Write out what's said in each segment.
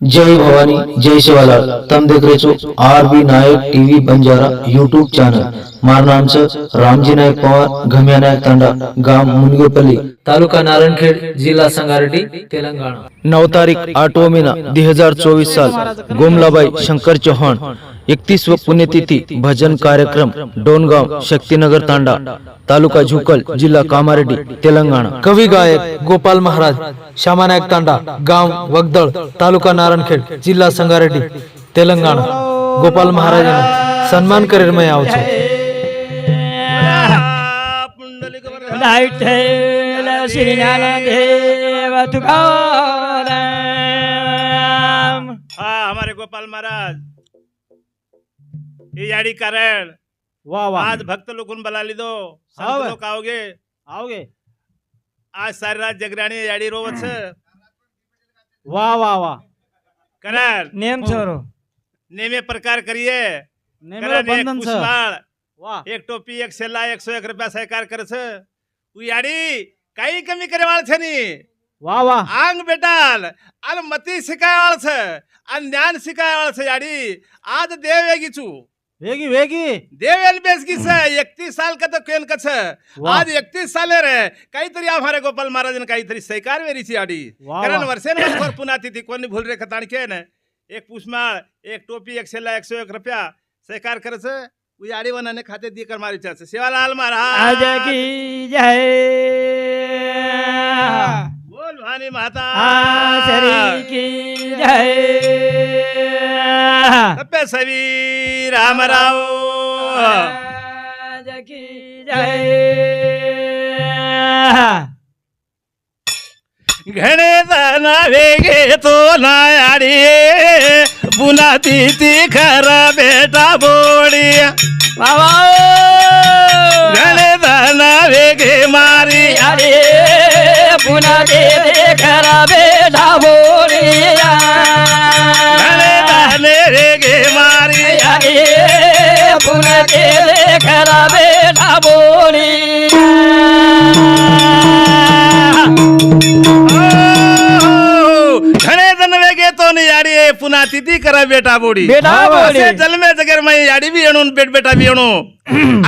जय भवानी जय शिवाला तम देख रहे R B Nayak TV Banjara YouTube channel. मारा नाम से रामजी नायक पवार घमिया नायक तांडा गांव मुनगेपल्ली तालुका नारायणखेड़ जिला संगारेड्डी तेलंगाना नौ तारीख आठवा महीना 2024 साल. गोमलाबाई शंकर चौहान. एकतीस व पुण्यतिथी भजन कार्यक्रम डोनगाव शक्तीनगर तांडा तालुका झुकल जिल्हा कामारेड्डी तेलंगणा. कवी गायक गोपाल महाराज श्यामानायक तांडा गाव वगदळ तालुका नारायणखेड जिल्हा संगारेड्डी तेलंगणा. गोपाल महाराजांना सन्मान करेल मैं आव છું विठ्ठल श्री ज्ञानदेव तुकाराम. हाँ हमारे गोपाल महाराज. ये याडी कारण वाह वाह आज भक्त लोगों बुला ली दो हाँ संत बे. लोग आओगे आओगे आज सारी रात जगराणी याडी रोवत वाह वाह वाह करण नेम छोरो नेमे प्रकार करिए नेमेरो करण एक बंधन छ पुष्पाळ वाह एक टोपी एक सेला एक सौ एक रुपया सहकार करछ उ याडी काही कमी करे वाळ છે ની. वाह वाह આંગ બેટાલ અને મતી શીખાય વાળ છે અને જ્ઞાન શીખાય વાળ છે याडी आज देव वेगी छू वेगी वेगी देव एलबेस की से एकतीस साल का तो केन का छे वाह. आज एकतीस साले रे काहीतरी हमारे गोपाल महाराज ने काहीतरी सहकार वेरीची आडी वाह, कारण वाह. वर्षे ने वर्ष पुन्हा तिथी कोणी भूल रे खताण के ने एक पुष्माळ एक टोपी एक सेला एक सौ एक रुपया सहकार करच उ आडी वनाने खाते दी कर मारी चाच सेवालाल आज महाराज की जय बोल भानी माता। की जय। सवी राम राव। की जय। घणे जाना वेगे तो नायाडी। पुन्हा ती ती खरा बेटा बोडी। बाबा घणे जाना वेगे मारी। अरे पुन्हा दे दे खरा बेटा बोलिया घणे जाने वेगे मारी अरे पुन्हा दे दे खरा बेटा बोलिया घणे जण वेगे तो याडी पुन्हा तिथी करा बेटा बोडी. बेटा बोडी. असे जगर मै याडी बी येणून बेट बेटा बी येणू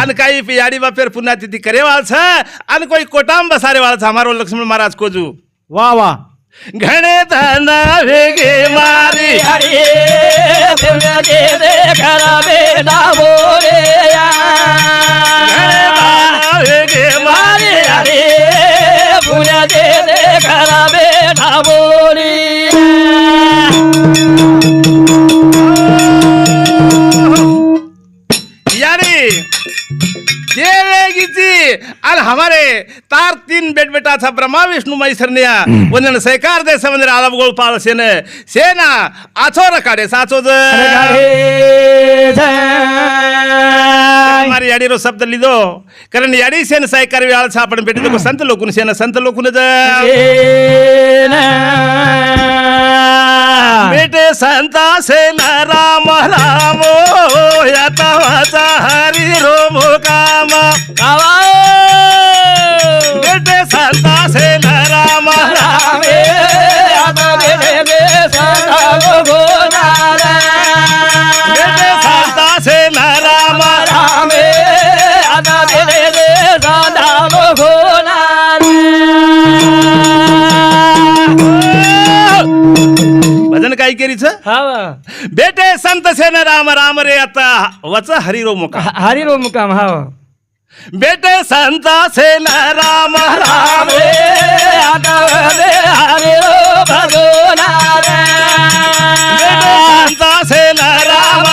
आणि काही बी याडी बापेर पुन्हा तिथी करे वाळछ आणि कोई कोटाम बसारे वाळछ हमारो लक्ष्मण महाराज कोजू। वाह वाह घणे धन वेगे मारी। अरे पुन्हा दे दे खरा बेटा हमारे तार तीन बेट बेटा था ब्रह्मा विष्णु महेश्वरनिया वंदन सहकार दे समंदर आलब गोळ पाळ सेन सेना आछो रकाडे साचो ज हमारी याडी रो शब्द लिदो कारण याडी सेन सहकार वेळ छा आपण बेटी देखो संत लोकुन सेन संत लोकुन ज बेटे संता सेन राम राम याता वाचा हरी रोम काम बेटे संत सेन राम राम रे आता. वच हरिरो मुका. हरिरो मुकाम हा. बेटे संत सेन राम राम रे हरिरो भगवान बेटे संत सेन राम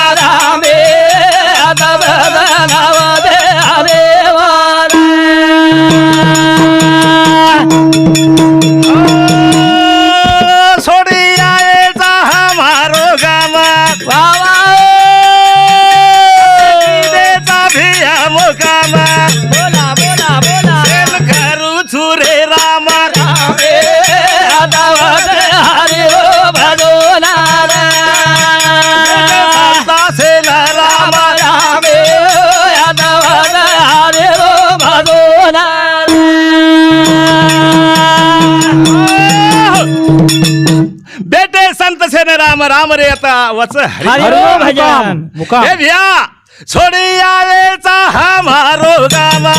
राम बेटे संत सेन राम राम रे आता वच हरी हरी मुकाम, भजन. मुकाम. हे भिया छोडी आलेचा हमारो गावा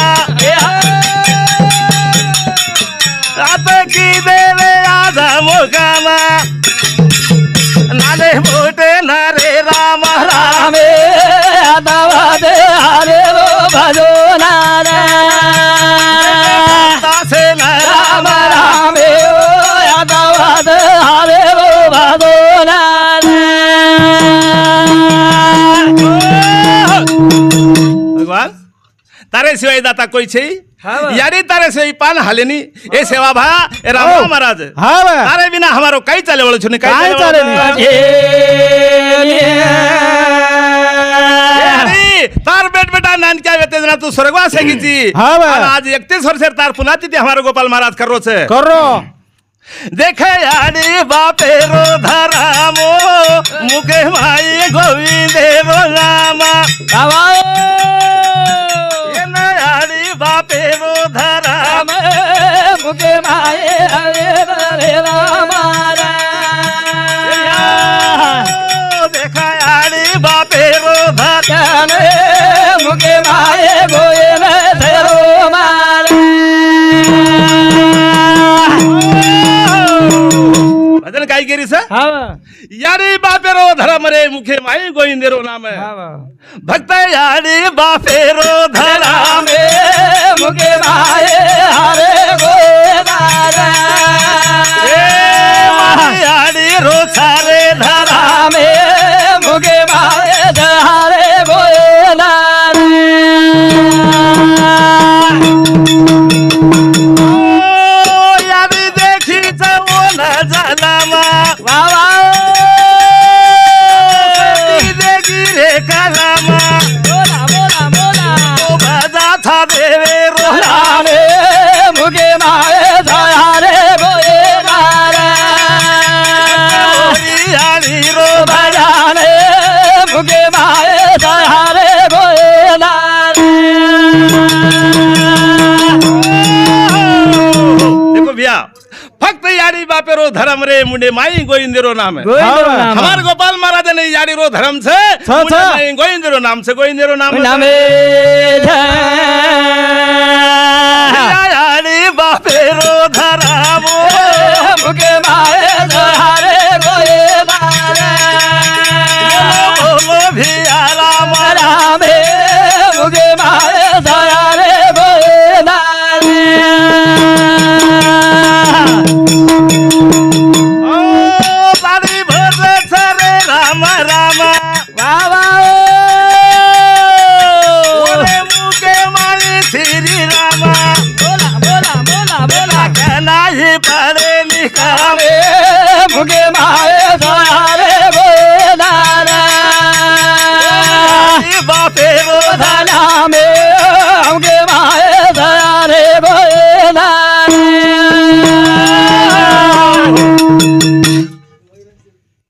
आता आधा मुकामा नाले मोठे नारे राम राम रामे आदावादे हरे रो भजो नारा दासे ना राम राम राम रामे ओ યારી તારે સેવી પાન હાલેની. એ સેવા ભા એ રામ મહારાજ. હવે તારે વિના અમારો કઈ ચાલે વળો છું ને કઈ ચાલે નહીં. તાર બેટ બેટા નાનક્યા વેતેજના તું સ્વર્ગવાસ હે ગીજી હવે આજ 31 વર્ષે તાર પુનાતી તે અમારો ગોપાલ મહારાજ કરો છે. કરો. দেখে আরে বাপের ধারাম মুখে মাই গোবিন্দের নামা बापे वो धरा। मुगे माये हरे हरे रामारा देखा आड़ी बापे वो धरा। मुगे माये गोये यारी बापे रो सर। रे बापेरो धरमरे मुखे माई गोविंदेरो नाम है। भक्त यारे बापेरो धरा। में गे माए हरे गो माड़ी रो सारे धरा में मुगे माए धारे गो नारी देखी तो जनमा धर्म रे मुने माई गोविंदरो नाम है हमारे गोपाल महाराज ने यारी रो धर्म से मुने गोविंदरो नाम से गोविंदरो रो नाम है यारी बापे रो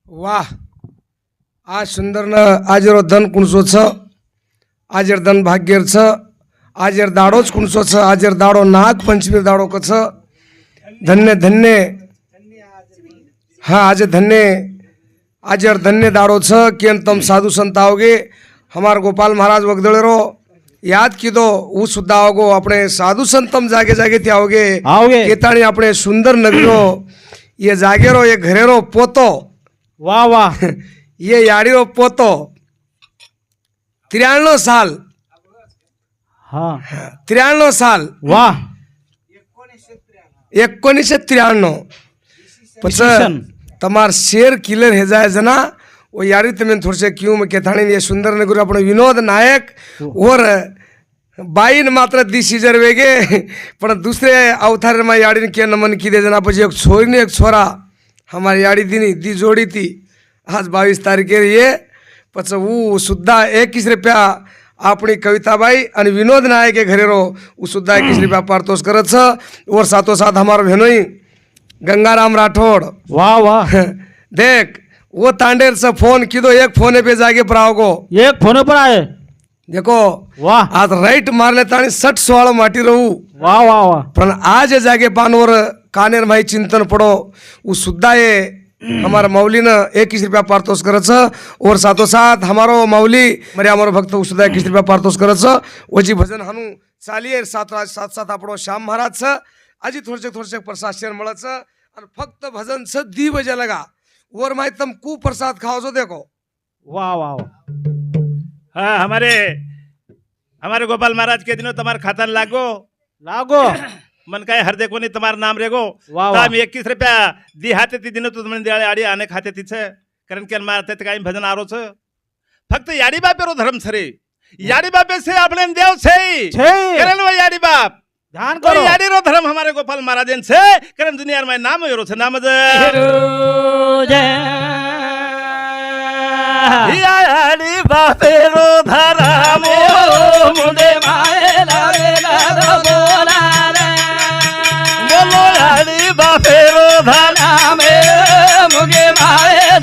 वाह आज सुन्दर न आजेर धन कुन्सो छ? आजेर भाग्यर छ। आजर दाडोज कुन्सो छ? आजर दाडो नाग पञ्चमी दाडोको छ? धन्य धन्य हा आज धन्य आज धन्य दारो छ केन तम साधु संत आओगे। हमार गोपाल महाराज वगदळरो याद की दो वो सुद्धा आओगो अपने साधु संतम जागे जागे ते आओगे। आओगे। केताणी अपने सुंदर नगरो ये जागेरो ये घरेरो पोतो। वाह वाह। ये यारीरो पोतो। त्रियाणव साल। हाँ। त्रियाणव साल। वाह। एकोणीसशे त्र्याण्णव पण તમાર શેર કિલર હે જાય છે ના वो यारी તમે थोड़से क्यों में केथाणी ये सुंदर नगर આપણે વિનોદ નાયક और બાઈન માત્ર દી સીઝર વેગે પણ દૂસરે અવતારમાં યાડીને કે નમન કીધે જના પછી એક છોરીને એક છોરા हमारी याड़ी दी दी जोड़ी थी आज बावीस तारीखे ये પછી હું સુદ્ધા એકવીસ રૂપિયા આપણી કવિતાબાઈ અને વિનોદ નાયકે ઘરે રહો હું સુદ્ધા એકવીસ રૂપિયા પારતોષ કરે છે ઓર સાથો સાથ અમારો બહેનોઈ गंगाराम राठौड़. वाह वाह देख वो तांडेर से फोन की दो एक फोने पे जाके प्राव को. एक फोने पर आए. देखो वाह आज राइट मारले ताणी सट सवाल माटी रहू. वाह वाह वाह पर आज जागे पानवर कानेर भाई चिंतन पडो. उ सुद्धा ये हमारा मौली ने इक्कीस रुपया पारतोस करे और साथो साथ हमारो मौली मरे हमारो भक्त उसदा इक्कीस रुपया पारतोस वो जी भजन हनु चालिए सात साथ साथ आपड़ो श्याम महाराज सा. अजित थोडशक थोडशक प्रसाद शेरमळाचं आणि फक्त भजन सधी बजे लगा और माई तुम कु प्रसाद खाओ देखो. वा वा हा हमारे हमारे गोपाल महाराज के दिनों तुम्हारा खाता लागो। लागो। मन काय हर देखो नाही तुम्हाला नाम रेगो। वाह एकतीस रुपया दी हाते ती दिन तो म्हणजे दिवाळी आडी आने खाते तिथे। कारण की मारते ते काही भजन आरोच। फक्त याडी बापेरो धर्म सरे। याडी बापे से आपले देव छे छे। कारण याडी बाप। ध्यान करो। यानी रो धर्म हमारे गोपाल महाराज से करम दुनिया में नाम यो से नाम यानी बापे रो धर्म। मुझे माए लावे लालो बोला रे बोलो यानी बापे रो धर्म। मुझे माए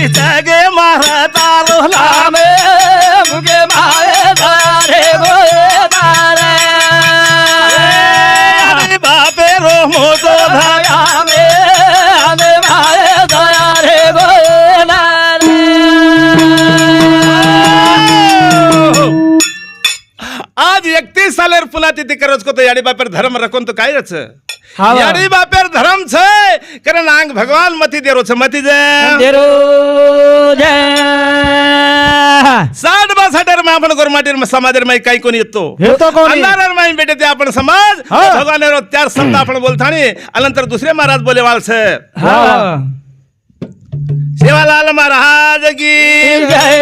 नाही पडे निकामा बोला सारी जगे महाराज नाम आमे मुगे मारे दयारे गोदारा याडी बापेरो मोठो धाजा आमे आमे मारे दयारे गोदारा आज एकतीस सालेर पुन्हा तिथे करत को तो याडी बापेर धर्म रकोन तो काय रच हा वा. याडी बापेर धर्म छे कारण आंग भगवान मती देरो छे मती जे तेरो जय साठ बासठर में आपण गोरमाटीर में समाजर में काही कोणी येतो येतो कोणी? अंधारार में भेटे ते आपण समाज हा. भगवान रो त्यार शब्द आपण बोलतानी अनंतर दुसरे महाराज बोले वाल छे हा सेवालाल महाराज की जय